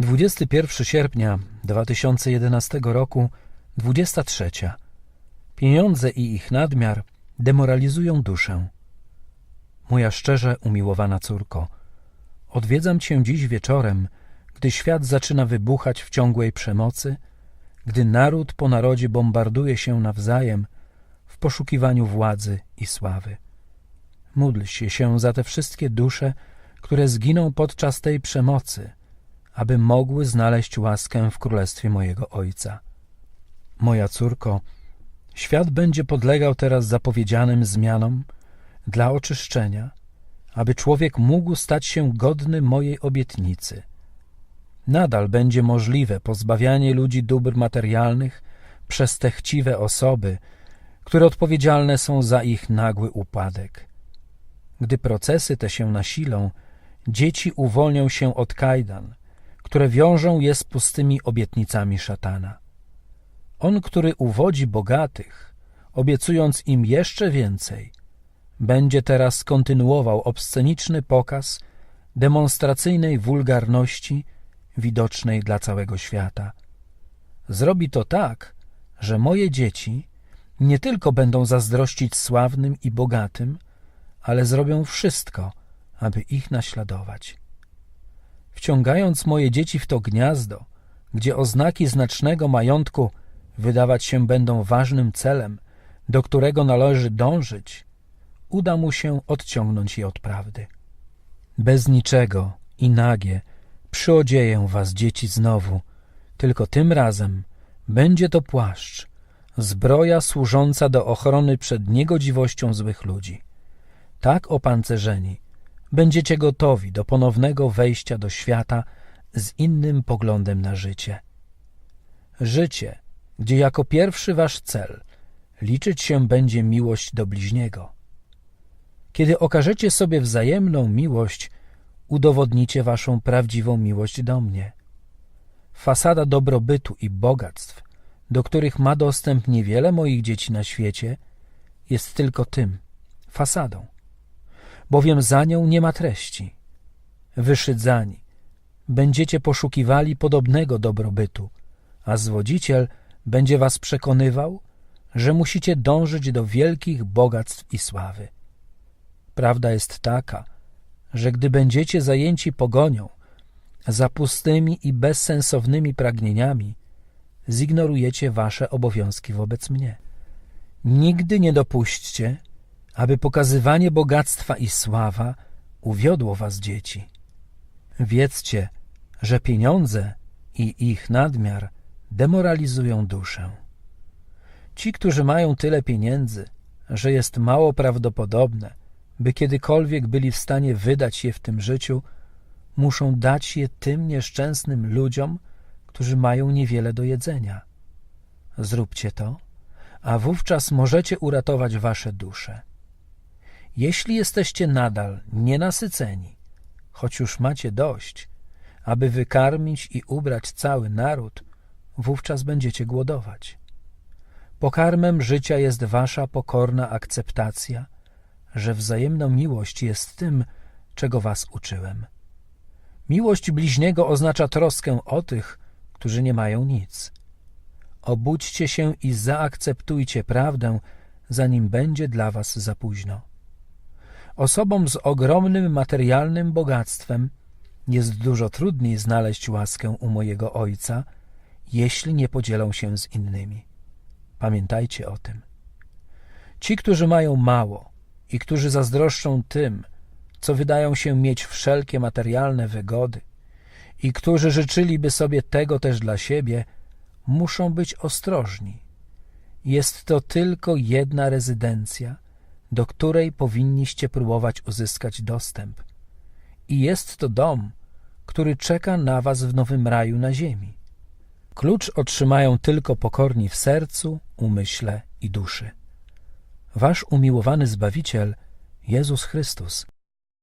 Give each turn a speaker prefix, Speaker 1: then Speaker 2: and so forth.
Speaker 1: 21 sierpnia 2011 roku, 23. Pieniądze i ich nadmiar demoralizują duszę. Moja szczerze umiłowana córko, odwiedzam cię dziś wieczorem, gdy świat zaczyna wybuchać w ciągłej przemocy, gdy naród po narodzie bombarduje się nawzajem w poszukiwaniu władzy i sławy. Módl się się za te wszystkie dusze, które zginą podczas tej przemocy, aby mogły znaleźć łaskę w królestwie mojego Ojca. Moja córko, świat będzie podlegał teraz zapowiedzianym zmianom dla oczyszczenia, aby człowiek mógł stać się godny mojej obietnicy. Nadal będzie możliwe pozbawianie ludzi dóbr materialnych przez te chciwe osoby, które odpowiedzialne są za ich nagły upadek. Gdy procesy te się nasilą, dzieci uwolnią się od kajdan, które wiążą je z pustymi obietnicami szatana. On, który uwodzi bogatych, obiecując im jeszcze więcej, będzie teraz kontynuował obsceniczny pokaz demonstracyjnej wulgarności widocznej dla całego świata. Zrobi to tak, że moje dzieci nie tylko będą zazdrościć sławnym i bogatym, ale zrobią wszystko, aby ich naśladować. Wciągając moje dzieci w to gniazdo, gdzie oznaki znacznego majątku wydawać się będą ważnym celem, do którego należy dążyć, uda mu się odciągnąć je od prawdy. Bez niczego i nagie przyodzieję was, dzieci, znowu, tylko tym razem będzie to płaszcz, zbroja służąca do ochrony przed niegodziwością złych ludzi. Tak opancerzeni będziecie gotowi do ponownego wejścia do świata z innym poglądem na życie. Życie, gdzie jako pierwszy wasz cel liczyć się będzie miłość do bliźniego. Kiedy okażecie sobie wzajemną miłość, udowodnicie waszą prawdziwą miłość do mnie. Fasada dobrobytu i bogactw, do których ma dostęp niewiele moich dzieci na świecie, jest tylko tym fasadą, bowiem za nią nie ma treści. Wyszydzani, będziecie poszukiwali podobnego dobrobytu, a zwodziciel będzie was przekonywał, że musicie dążyć do wielkich bogactw i sławy. Prawda jest taka, że gdy będziecie zajęci pogonią za pustymi i bezsensownymi pragnieniami, zignorujecie wasze obowiązki wobec mnie. Nigdy nie dopuśćcie, aby pokazywanie bogactwa i sława uwiodło was dzieci. Wiedzcie, że pieniądze i ich nadmiar demoralizują duszę. Ci, którzy mają tyle pieniędzy, że jest mało prawdopodobne, by kiedykolwiek byli w stanie wydać je w tym życiu, muszą dać je tym nieszczęsnym ludziom, którzy mają niewiele do jedzenia. Zróbcie to, a wówczas możecie uratować wasze dusze. Jeśli jesteście nadal nienasyceni, choć już macie dość, aby wykarmić i ubrać cały naród, wówczas będziecie głodować. Pokarmem życia jest wasza pokorna akceptacja, że wzajemna miłość jest tym, czego was uczyłem. Miłość bliźniego oznacza troskę o tych, którzy nie mają nic. Obudźcie się i zaakceptujcie prawdę, zanim będzie dla was za późno. Osobom z ogromnym materialnym bogactwem jest dużo trudniej znaleźć łaskę u mojego Ojca, jeśli nie podzielą się z innymi. Pamiętajcie o tym. Ci, którzy mają mało i którzy zazdroszczą tym, co wydają się mieć wszelkie materialne wygody, i którzy życzyliby sobie tego też dla siebie, muszą być ostrożni. Jest to tylko jedna rezydencja, do której powinniście próbować uzyskać dostęp. I jest to dom, który czeka na was w nowym raju na ziemi. Klucz otrzymają tylko pokorni w sercu, umyśle i duszy. Wasz umiłowany Zbawiciel, Jezus Chrystus.